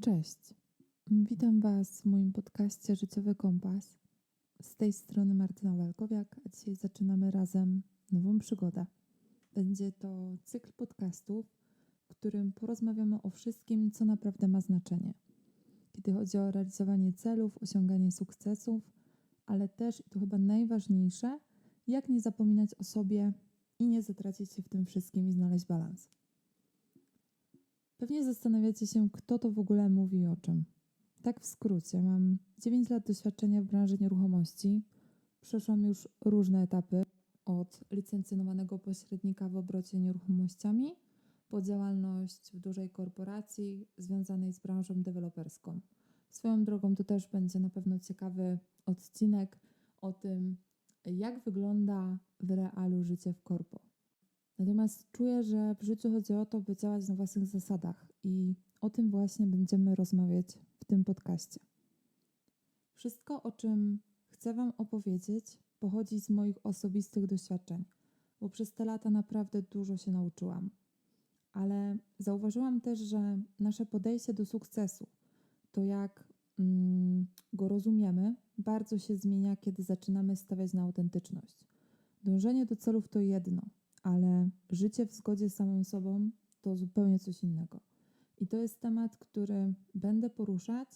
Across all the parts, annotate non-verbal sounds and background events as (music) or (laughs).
Cześć. Witam Was w moim podcaście Życiowy Kompas. Z tej strony Martyna Walkowiak, a dzisiaj zaczynamy razem nową przygodę. Będzie to cykl podcastów, w którym porozmawiamy o wszystkim, co naprawdę ma znaczenie. Kiedy chodzi o realizowanie celów, osiąganie sukcesów, ale też, i to chyba najważniejsze, jak nie zapominać o sobie i nie zatracić się w tym wszystkim i znaleźć balans. Pewnie zastanawiacie się, kto to w ogóle mówi o czym. Tak w skrócie, mam 9 lat doświadczenia w branży nieruchomości. Przeszłam już różne etapy od licencjonowanego pośrednika w obrocie nieruchomościami po działalność w dużej korporacji związanej z branżą deweloperską. Swoją drogą to też będzie na pewno ciekawy odcinek o tym, jak wygląda w realu życie w korpo. Natomiast czuję, że w życiu chodzi o to, by działać na własnych zasadach i o tym właśnie będziemy rozmawiać w tym podcaście. Wszystko, o czym chcę Wam opowiedzieć, pochodzi z moich osobistych doświadczeń, bo przez te lata naprawdę dużo się nauczyłam. Ale zauważyłam też, że nasze podejście do sukcesu, to jak mm, go rozumiemy, bardzo się zmienia, kiedy zaczynamy stawiać na autentyczność. Dążenie do celów to jedno – ale życie w zgodzie z samą sobą to zupełnie coś innego. I to jest temat, który będę poruszać,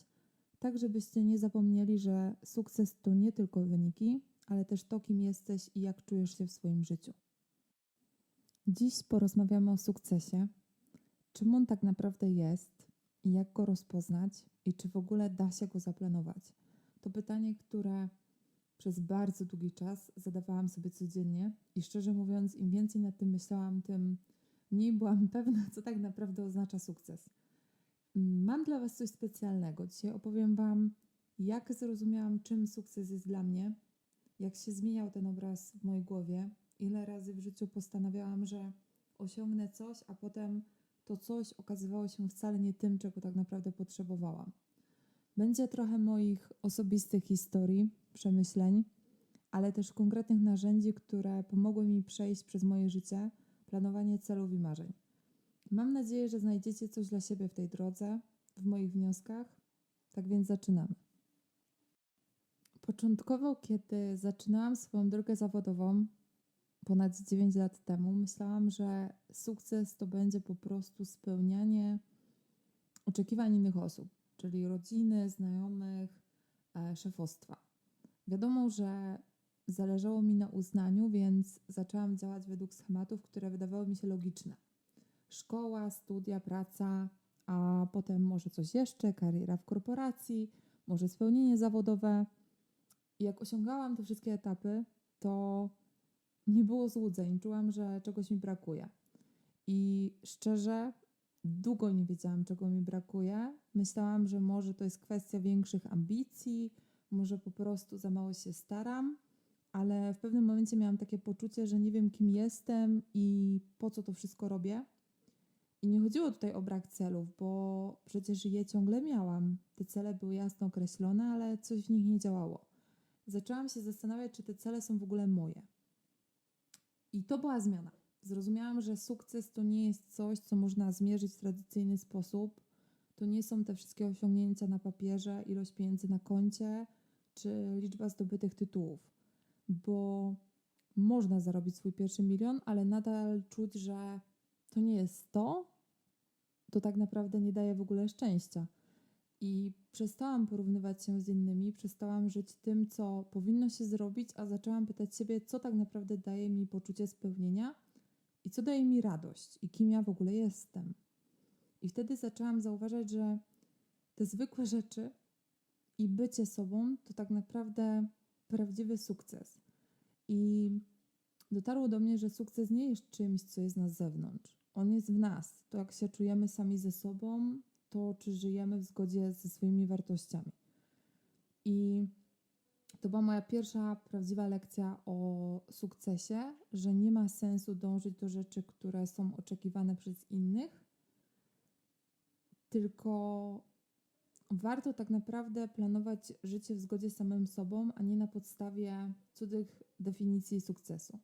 tak żebyście nie zapomnieli, że sukces to nie tylko wyniki, ale też to, kim jesteś i jak czujesz się w swoim życiu. Dziś porozmawiamy o sukcesie, czym on tak naprawdę jest i jak go rozpoznać i czy w ogóle da się go zaplanować. To pytanie, które przez bardzo długi czas zadawałam sobie codziennie i szczerze mówiąc, im więcej nad tym myślałam, tym mniej byłam (laughs) pewna, co tak naprawdę oznacza sukces. Mam dla Was coś specjalnego. Dzisiaj opowiem Wam, jak zrozumiałam, czym sukces jest dla mnie, jak się zmieniał ten obraz w mojej głowie, ile razy w życiu postanawiałam, że osiągnę coś, a potem to coś okazywało się wcale nie tym, czego tak naprawdę potrzebowałam. Będzie trochę moich osobistych historii, przemyśleń, ale też konkretnych narzędzi, które pomogły mi przejść przez moje życie, planowanie celów i marzeń. Mam nadzieję, że znajdziecie coś dla siebie w tej drodze, w moich wnioskach. Tak więc zaczynamy. Początkowo, kiedy zaczynałam swoją drogę zawodową ponad 9 lat temu, myślałam, że sukces to będzie po prostu spełnianie oczekiwań innych osób, czyli rodziny, znajomych, e, szefostwa. Wiadomo, że zależało mi na uznaniu, więc zaczęłam działać według schematów, które wydawały mi się logiczne. Szkoła, studia, praca, a potem może coś jeszcze, kariera w korporacji, może spełnienie zawodowe. Jak osiągałam te wszystkie etapy, to nie było złudzeń. Czułam, że czegoś mi brakuje. I szczerze, długo nie wiedziałam, czego mi brakuje. Myślałam, że może to jest kwestia większych ambicji, może po prostu za mało się staram, ale w pewnym momencie miałam takie poczucie, że nie wiem, kim jestem i po co to wszystko robię. I nie chodziło tutaj o brak celów, bo przecież je ciągle miałam. Te cele były jasno określone, ale coś w nich nie działało. Zaczęłam się zastanawiać, czy te cele są w ogóle moje. I to była zmiana. Zrozumiałam, że sukces to nie jest coś, co można zmierzyć w tradycyjny sposób. To nie są te wszystkie osiągnięcia na papierze, ilość pieniędzy na koncie, czy liczba zdobytych tytułów, bo można zarobić swój pierwszy milion, ale nadal czuć, że to nie jest to, to tak naprawdę nie daje w ogóle szczęścia. I przestałam porównywać się z innymi, przestałam żyć tym, co powinno się zrobić, a zaczęłam pytać siebie, co tak naprawdę daje mi poczucie spełnienia i co daje mi radość i kim ja w ogóle jestem. I wtedy zaczęłam zauważać, że te zwykłe rzeczy i bycie sobą to tak naprawdę prawdziwy sukces. I dotarło do mnie, że sukces nie jest czymś, co jest na zewnątrz. On jest w nas. To jak się czujemy sami ze sobą, to czy żyjemy w zgodzie ze swoimi wartościami. I to była moja pierwsza prawdziwa lekcja o sukcesie, że nie ma sensu dążyć do rzeczy, które są oczekiwane przez innych, tylko warto tak naprawdę planować życie w zgodzie z samym sobą, a nie na podstawie cudzych definicji sukcesu.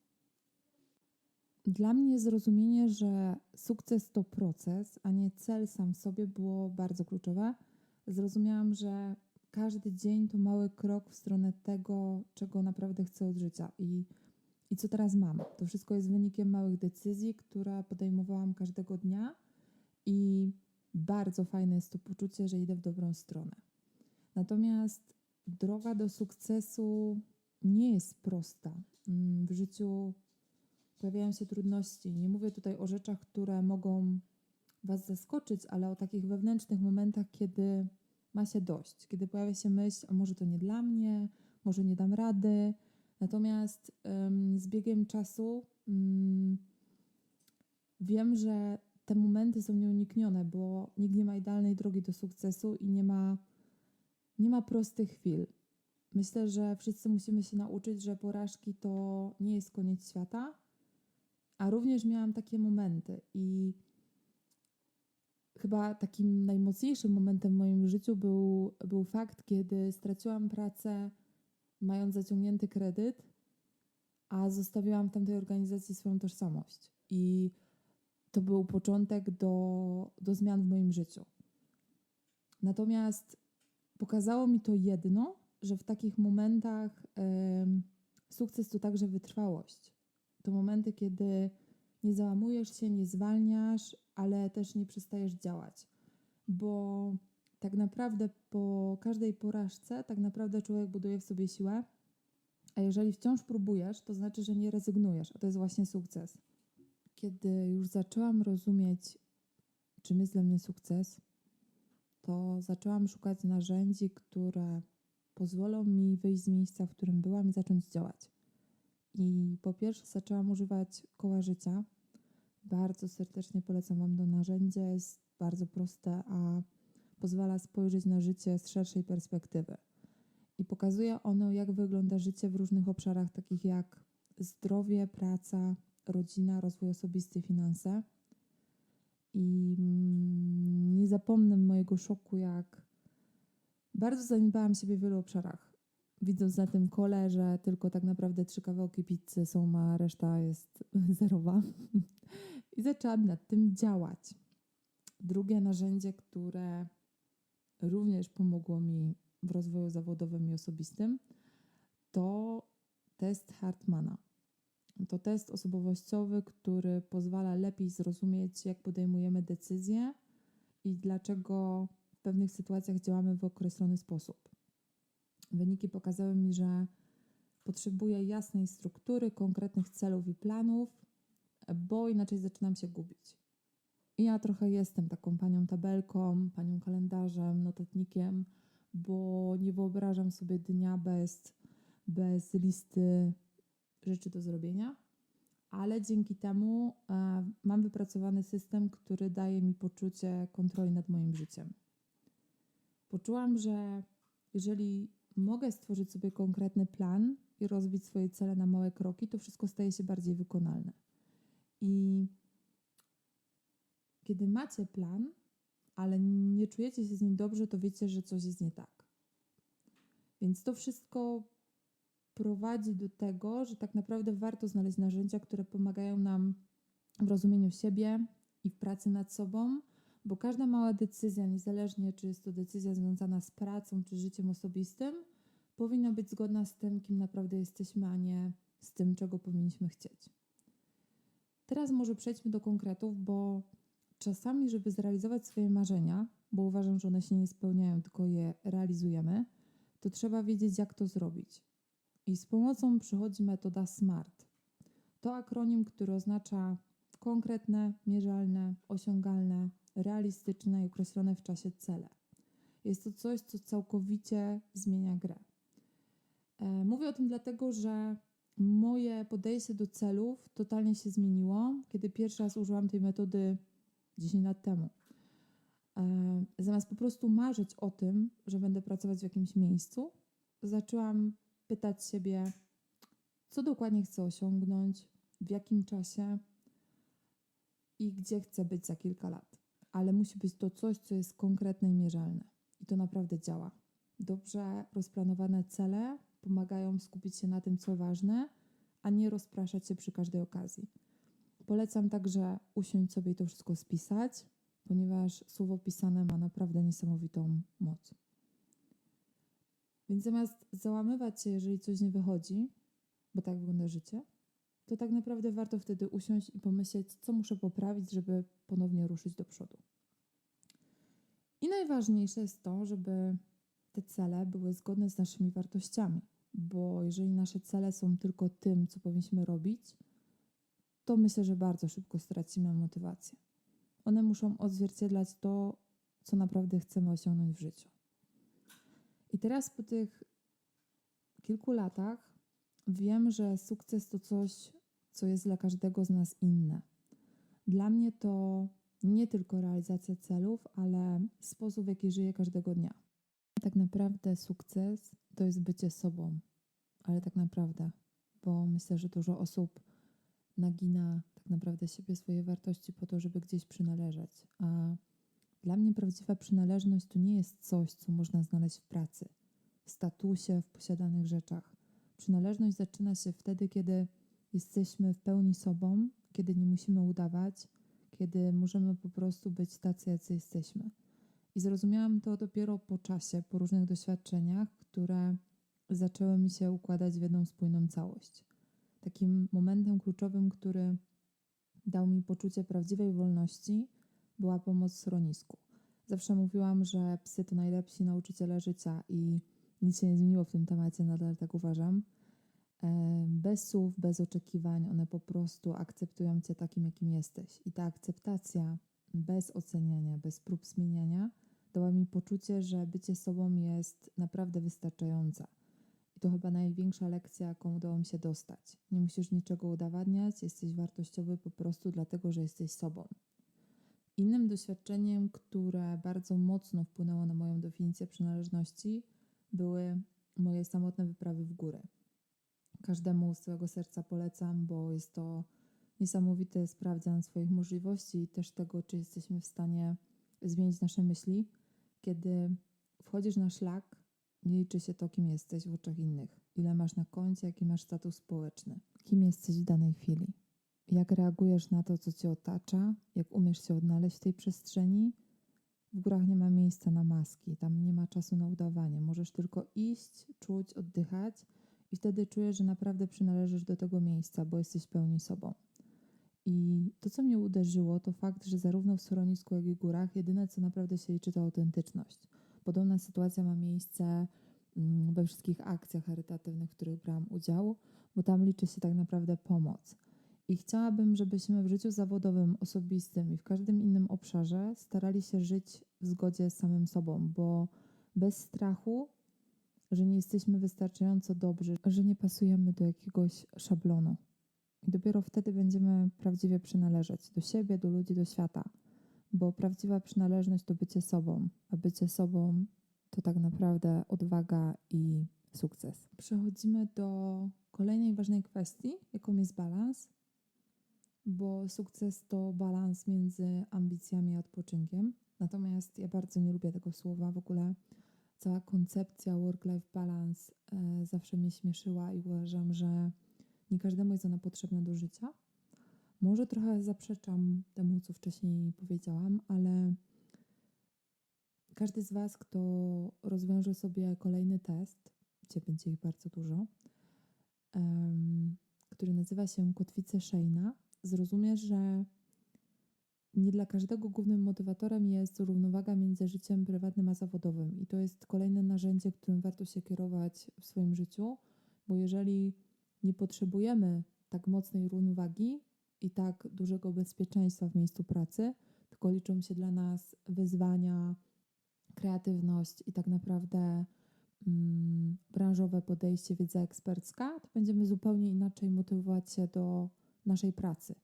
Dla mnie zrozumienie, że sukces to proces, a nie cel sam w sobie, było bardzo kluczowe. Zrozumiałam, że każdy dzień to mały krok w stronę tego, czego naprawdę chcę od życia i, i co teraz mam. To wszystko jest wynikiem małych decyzji, które podejmowałam każdego dnia i bardzo fajne jest to poczucie, że idę w dobrą stronę. Natomiast droga do sukcesu nie jest prosta. Mm, W życiu pojawiają się trudności. Nie mówię tutaj o rzeczach, które mogą Was zaskoczyć, ale o takich wewnętrznych momentach, kiedy ma się dość, kiedy pojawia się myśl, a może to nie dla mnie, może nie dam rady. Natomiast ym, z biegiem czasu ym, wiem, że te momenty są nieuniknione, bo nikt nie ma idealnej drogi do sukcesu i nie ma, nie ma prostych chwil. Myślę, że wszyscy musimy się nauczyć, że porażki to nie jest koniec świata, a również miałam takie momenty i chyba takim najmocniejszym momentem w moim życiu był, był fakt, kiedy straciłam pracę, mając zaciągnięty kredyt, a zostawiłam w tamtej organizacji swoją tożsamość. I to był początek do, do zmian w moim życiu. Natomiast pokazało mi to jedno, że w takich momentach em, sukces to także wytrwałość. To momenty, kiedy nie załamujesz się, nie zwalniasz, ale też nie przestajesz działać. Bo tak naprawdę po każdej porażce, tak naprawdę człowiek buduje w sobie siłę, a jeżeli wciąż próbujesz, to znaczy, że nie rezygnujesz, a to jest właśnie sukces. Kiedy już zaczęłam rozumieć, czym jest dla mnie sukces, to zaczęłam szukać narzędzi, które pozwolą mi wyjść z miejsca, w którym byłam i zacząć działać. I po pierwsze zaczęłam używać koła życia. Bardzo serdecznie polecam Wam to narzędzie. Jest bardzo proste, a pozwala spojrzeć na życie z szerszej perspektywy. I pokazuje ono, jak wygląda życie w różnych obszarach, takich jak zdrowie, praca, rodzina, rozwój osobisty, finanse. I mm, nie zapomnę mojego szoku, jak bardzo zaniedbałam siebie w wielu obszarach. Widząc na tym kole, że tylko tak naprawdę trzy kawałki pizzy są, a reszta jest (laughs) zerowa. (laughs) I zaczęłam nad tym działać. Drugie narzędzie, które również pomogło mi w rozwoju zawodowym i osobistym, to test Hartmana. To test osobowościowy, który pozwala lepiej zrozumieć, jak podejmujemy decyzje i dlaczego w pewnych sytuacjach działamy w określony sposób. Wyniki pokazały mi, że potrzebuję jasnej struktury, konkretnych celów i planów, bo inaczej zaczynam się gubić. I ja trochę jestem taką panią tabelką, panią kalendarzem, notatnikiem, bo nie wyobrażam sobie dnia bez, bez listy rzeczy do zrobienia, ale dzięki temu e, mam wypracowany system, który daje mi poczucie kontroli nad moim życiem. Poczułam, że jeżeli mogę stworzyć sobie konkretny plan i rozbić swoje cele na małe kroki, to wszystko staje się bardziej wykonalne. I kiedy macie plan, ale nie czujecie się z nim dobrze, to wiecie, że coś jest nie tak. Więc to wszystko prowadzi do tego, że tak naprawdę warto znaleźć narzędzia, które pomagają nam w rozumieniu siebie i w pracy nad sobą, bo każda mała decyzja, niezależnie czy jest to decyzja związana z pracą czy życiem osobistym, powinna być zgodna z tym, kim naprawdę jesteśmy, a nie z tym, czego powinniśmy chcieć. Teraz może przejdźmy do konkretów, bo czasami, żeby zrealizować swoje marzenia, bo uważam, że one się nie spełniają, tylko je realizujemy, to trzeba wiedzieć, jak to zrobić. I z pomocą przychodzi metoda SMART. To akronim, który oznacza konkretne, mierzalne, osiągalne, realistyczne i określone w czasie cele. Jest to coś, co całkowicie zmienia grę. E, Mówię o tym dlatego, że moje podejście do celów totalnie się zmieniło, kiedy pierwszy raz użyłam tej metody 10 lat temu. E, Zamiast po prostu marzyć o tym, że będę pracować w jakimś miejscu, zaczęłam pytać siebie, co dokładnie chcę osiągnąć, w jakim czasie i gdzie chcę być za kilka lat. Ale musi być to coś, co jest konkretne i mierzalne. I to naprawdę działa. Dobrze rozplanowane cele pomagają skupić się na tym, co ważne, a nie rozpraszać się przy każdej okazji. polecam także usiąść sobie i to wszystko spisać, ponieważ słowo pisane ma naprawdę niesamowitą moc. Więc zamiast załamywać się, jeżeli coś nie wychodzi, bo tak wygląda życie, to tak naprawdę warto wtedy usiąść i pomyśleć, co muszę poprawić, żeby ponownie ruszyć do przodu. I najważniejsze jest to, żeby te cele były zgodne z naszymi wartościami, bo jeżeli nasze cele są tylko tym, co powinniśmy robić, to myślę, że bardzo szybko stracimy motywację. One muszą odzwierciedlać to, co naprawdę chcemy osiągnąć w życiu. I teraz po tych kilku latach wiem, że sukces to coś, co jest dla każdego z nas inne. Dla mnie to nie tylko realizacja celów, ale sposób, w jaki żyję każdego dnia. Tak naprawdę sukces to jest bycie sobą, ale tak naprawdę, bo myślę, że dużo osób nagina tak naprawdę siebie, swoje wartości po to, żeby gdzieś przynależeć. A dla mnie prawdziwa przynależność to nie jest coś, co można znaleźć w pracy, w statusie, w posiadanych rzeczach. Przynależność zaczyna się wtedy, kiedy jesteśmy w pełni sobą, kiedy nie musimy udawać, kiedy możemy po prostu być tacy, jacy jesteśmy. I zrozumiałam to dopiero po czasie, po różnych doświadczeniach, które zaczęły mi się układać w jedną spójną całość. Takim momentem kluczowym, który dał mi poczucie prawdziwej wolności, była pomoc w schronisku. Zawsze mówiłam, że psy to najlepsi nauczyciele życia i nic się nie zmieniło w tym temacie, nadal tak uważam. E, bez słów, bez oczekiwań, one po prostu akceptują cię takim, jakim jesteś. I ta akceptacja bez oceniania, bez prób zmieniania, dała mi poczucie, że bycie sobą jest naprawdę wystarczająca. I to chyba największa lekcja, jaką udało mi się dostać. Nie musisz niczego udowadniać, jesteś wartościowy po prostu dlatego, że jesteś sobą. Innym doświadczeniem, które bardzo mocno wpłynęło na moją definicję przynależności, były moje samotne wyprawy w góry. Każdemu z całego serca polecam, bo jest to niesamowity sprawdzian swoich możliwości i też tego, czy jesteśmy w stanie zmienić nasze myśli. Kiedy wchodzisz na szlak, nie liczy się to, kim jesteś w oczach innych, ile masz na koncie, jaki masz status społeczny, kim jesteś w danej chwili, jak reagujesz na to, co cię otacza, jak umiesz się odnaleźć w tej przestrzeni. W górach nie ma miejsca na maski, tam nie ma czasu na udawanie. Możesz tylko iść, czuć, oddychać i wtedy czujesz, że naprawdę przynależysz do tego miejsca, bo jesteś pełni sobą. I to, co mnie uderzyło, to fakt, że zarówno w schronisku, jak i w górach jedyne, co naprawdę się liczy, to autentyczność. Podobna sytuacja ma miejsce mm, we wszystkich akcjach charytatywnych, w których brałam udział, bo tam liczy się tak naprawdę pomoc. I chciałabym, żebyśmy w życiu zawodowym, osobistym i w każdym innym obszarze starali się żyć w zgodzie z samym sobą, bo bez strachu, że nie jesteśmy wystarczająco dobrzy, że nie pasujemy do jakiegoś szablonu. I dopiero wtedy będziemy prawdziwie przynależeć do siebie, do ludzi, do świata. Bo prawdziwa przynależność to bycie sobą, a bycie sobą to tak naprawdę odwaga i sukces. Przechodzimy do kolejnej ważnej kwestii, jaką jest balans, bo sukces to balans między ambicjami a odpoczynkiem. Natomiast ja bardzo nie lubię tego słowa. W ogóle cała koncepcja work-life balance e, zawsze mnie śmieszyła i uważam, że nie każdemu jest ona potrzebna do życia. Może trochę zaprzeczam temu, co wcześniej powiedziałam, ale każdy z Was, kto rozwiąże sobie kolejny test, gdzie będzie ich bardzo dużo, um, który nazywa się Kotwice Shayna, zrozumie, że nie dla każdego głównym motywatorem jest równowaga między życiem prywatnym a zawodowym. I to jest kolejne narzędzie, którym warto się kierować w swoim życiu, bo jeżeli nie potrzebujemy tak mocnej równowagi i tak dużego bezpieczeństwa w miejscu pracy, tylko liczą się dla nas wyzwania, kreatywność i tak naprawdę mm, branżowe podejście, wiedza ekspercka, to będziemy zupełnie inaczej motywować się do naszej pracy.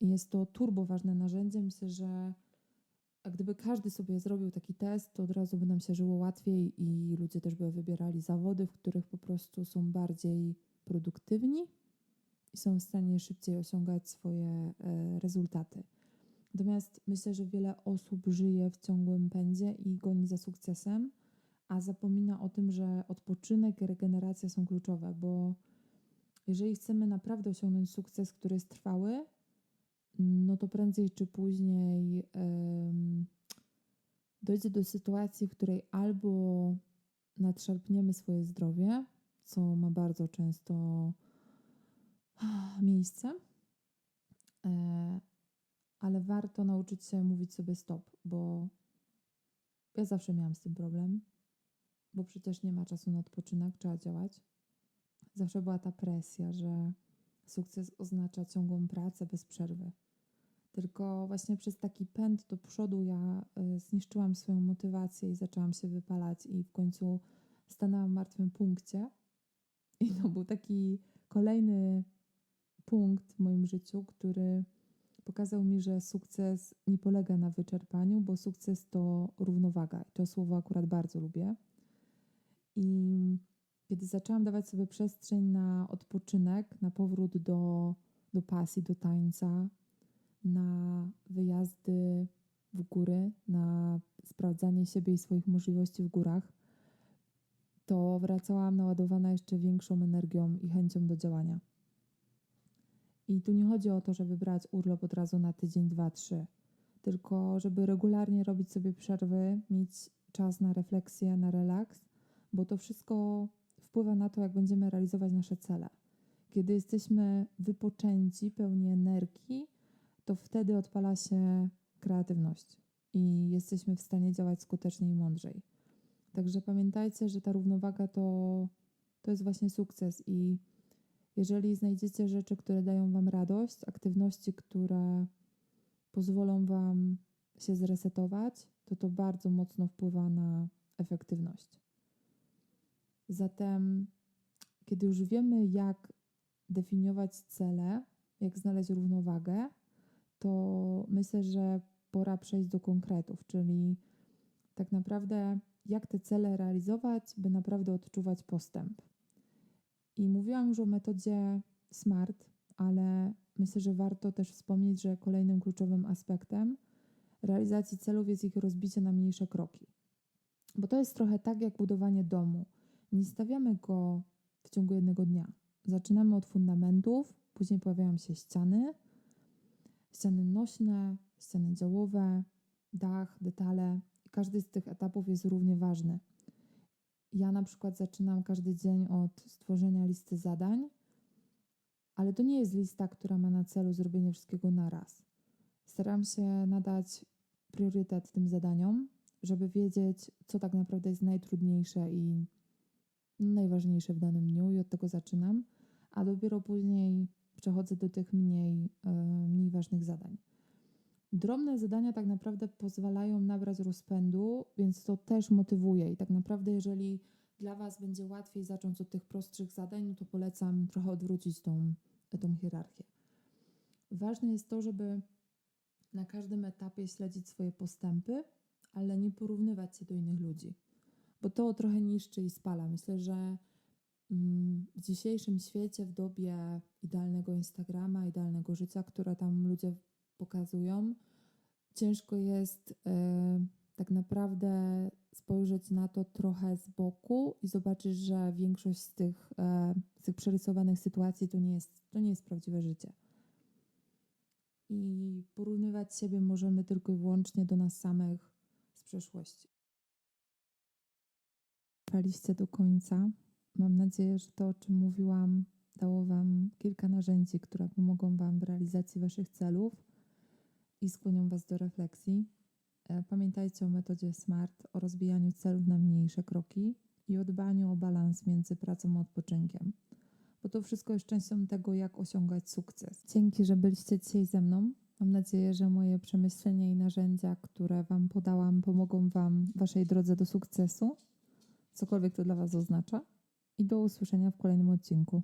I jest to turbo ważne narzędzie. Myślę, że gdyby każdy sobie zrobił taki test, to od razu by nam się żyło łatwiej i ludzie też by wybierali zawody, w których po prostu są bardziej produktywni i są w stanie szybciej osiągać swoje e, rezultaty. Natomiast myślę, że wiele osób żyje w ciągłym pędzie i goni za sukcesem, a zapomina o tym, że odpoczynek i regeneracja są kluczowe, bo jeżeli chcemy naprawdę osiągnąć sukces, który jest trwały, no to prędzej czy później em, dojdzie do sytuacji, w której albo nadszarpniemy swoje zdrowie, co ma bardzo często miejsce, e, ale warto nauczyć się mówić sobie stop, bo ja zawsze miałam z tym problem, bo przecież nie ma czasu na odpoczynek, trzeba działać. Zawsze była ta presja, że sukces oznacza ciągłą pracę bez przerwy. Tylko właśnie przez taki pęd do przodu ja y, zniszczyłam swoją motywację i zaczęłam się wypalać, i w końcu stanęłam w martwym punkcie. I to był taki kolejny punkt w moim życiu, który pokazał mi, że sukces nie polega na wyczerpaniu, bo sukces to równowaga. I to słowo akurat bardzo lubię. I kiedy zaczęłam dawać sobie przestrzeń na odpoczynek, na powrót do, do pasji, do tańca, na wyjazdy w góry, na sprawdzanie siebie i swoich możliwości w górach, to wracałam naładowana jeszcze większą energią i chęcią do działania. I tu nie chodzi o to, żeby brać urlop od razu na tydzień, dwa, trzy, tylko żeby regularnie robić sobie przerwy, mieć czas na refleksję, na relaks, bo to wszystko wpływa na to, jak będziemy realizować nasze cele. Kiedy jesteśmy wypoczęci, pełni energii, to wtedy odpala się kreatywność i jesteśmy w stanie działać skutecznie i mądrzej. Także pamiętajcie, że ta równowaga to, to jest właśnie sukces i jeżeli znajdziecie rzeczy, które dają Wam radość, aktywności, które pozwolą Wam się zresetować, to to bardzo mocno wpływa na efektywność. Zatem, kiedy już wiemy, jak definiować cele, jak znaleźć równowagę, to myślę, że pora przejść do konkretów, czyli tak naprawdę jak te cele realizować, by naprawdę odczuwać postęp. I mówiłam już o metodzie SMART, ale myślę, że warto też wspomnieć, że kolejnym kluczowym aspektem realizacji celów jest ich rozbicie na mniejsze kroki. Bo to jest trochę tak jak budowanie domu. Nie stawiamy go w ciągu jednego dnia. Zaczynamy od fundamentów, później pojawiają się ściany, ściany nośne, ściany działowe, dach, detale. Każdy z tych etapów jest równie ważny. Ja na przykład zaczynam każdy dzień od stworzenia listy zadań, ale to nie jest lista, która ma na celu zrobienie wszystkiego naraz. Staram się nadać priorytet tym zadaniom, żeby wiedzieć, co tak naprawdę jest najtrudniejsze i najważniejsze w danym dniu, i od tego zaczynam, a dopiero później przechodzę do tych mniej, e, mniej ważnych zadań. Drobne zadania tak naprawdę pozwalają nabrać rozpędu, więc to też motywuje. I tak naprawdę, jeżeli dla Was będzie łatwiej zacząć od tych prostszych zadań, no to polecam trochę odwrócić tą, tą hierarchię. Ważne jest to, żeby na każdym etapie śledzić swoje postępy, ale nie porównywać się do innych ludzi, bo to trochę niszczy i spala. Myślę, że mm, w dzisiejszym świecie, w dobie idealnego Instagrama, idealnego życia, które tam ludzie pokazują, ciężko jest e, tak naprawdę spojrzeć na to trochę z boku i zobaczyć, że większość z tych, e, z tych przerysowanych sytuacji to nie, jest, to nie jest prawdziwe życie. I porównywać siebie możemy tylko i wyłącznie do nas samych z przeszłości. Trwaliście do końca. Mam nadzieję, że to, o czym mówiłam, dało Wam kilka narzędzi, które pomogą Wam w realizacji Waszych celów i skłonią Was do refleksji. E, Pamiętajcie o metodzie SMART, o rozbijaniu celów na mniejsze kroki i o dbaniu o balans między pracą a odpoczynkiem, bo to wszystko jest częścią tego, jak osiągać sukces. Dzięki, że byliście dzisiaj ze mną. Mam nadzieję, że moje przemyślenia i narzędzia, które Wam podałam, pomogą Wam w Waszej drodze do sukcesu, cokolwiek to dla Was oznacza. I do usłyszenia w kolejnym odcinku.